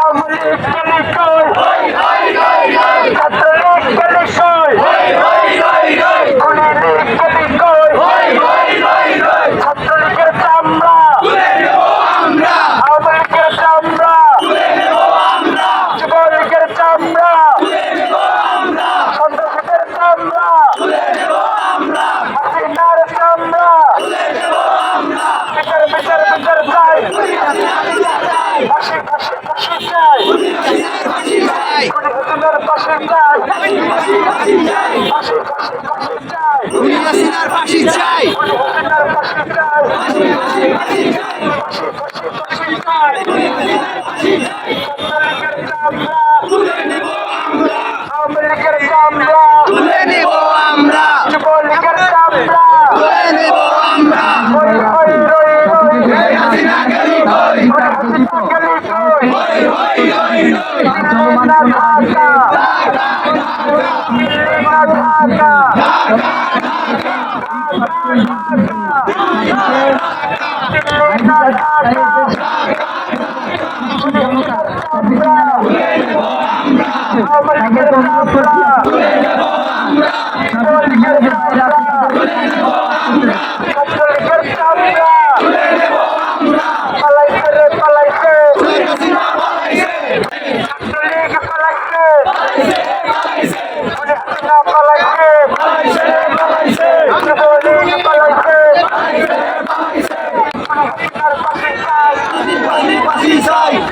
Oh, my God. হাসিনার ফাঁসি চাই। ফাঁসি ফাঁসি চাই হাসিনার ফাঁসি চাই ফাঁসি ফাঁসি ফাঁসি চাই ছাত্রলীগের চামড়া। আওয়ামী লীগের চামড়া যুবলীগের চামড়া। হই হই, রই রই। হাসিনা গেলি কই না ঢাকা দিল্লি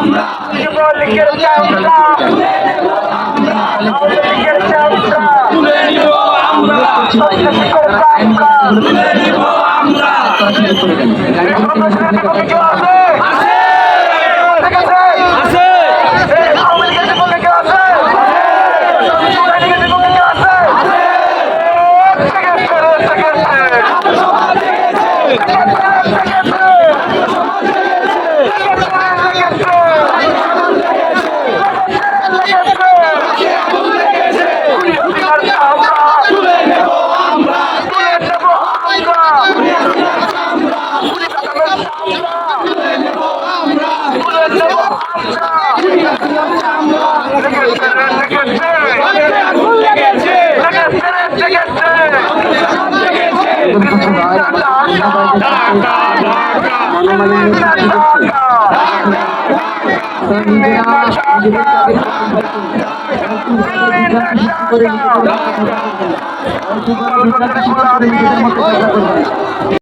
সন্ত্রাসীদের চামড়া কেউ আছে ঠিক আছে এই আওয়ামী লীগের বিপক্ষে কেউ আছে আওয়ামী লীগের বিপক্ষে কেউ আছে ঠিক আছে রে, ঠিক আছে ঠিক আছে করে নিজেদের মতো চেষ্টা করবে